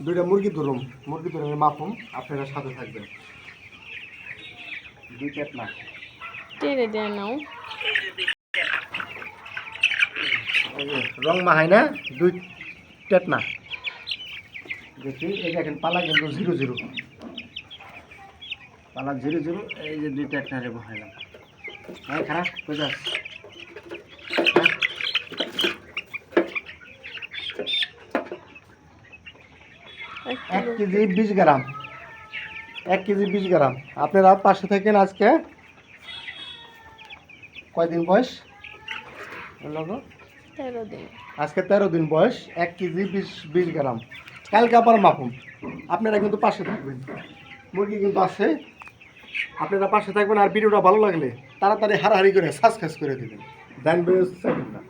দুইটা মুরগি ধরুন মুরগি ধরে মাপুন আপনারা সাথে থাকবেন। দুই প্লেট না। নাও। রং মাহাই না দুই প্লেট না। দেখি এই দেখেন পালা কিন্তু জিরো জিরো। পালা জিরো জিরো এই যে দুই প্লেট না রে বহাইলাম হ্যাঁ খারাপ কোথায় এক এক কেজি বিশ গ্রাম। এক কেজি বিশ গ্রাম। আপনারা পাশে থাকেন আজকে। কয়দিন বয়স? তেরো দিন। আজকে তেরো দিন বয়স এক কেজি বিশ বিশ গ্রাম। কালকে আবার মাপুন। আপনারা কিন্তু পাশে থাকবেন। মুরগি কিন্তু আছে। আপনারা পাশে থাকবেন আর ভিডিওটা ভালো লাগলে তাড়াতাড়ি হারাহারি করে সাবস্ক্রাইব করে দেবেন। দেন না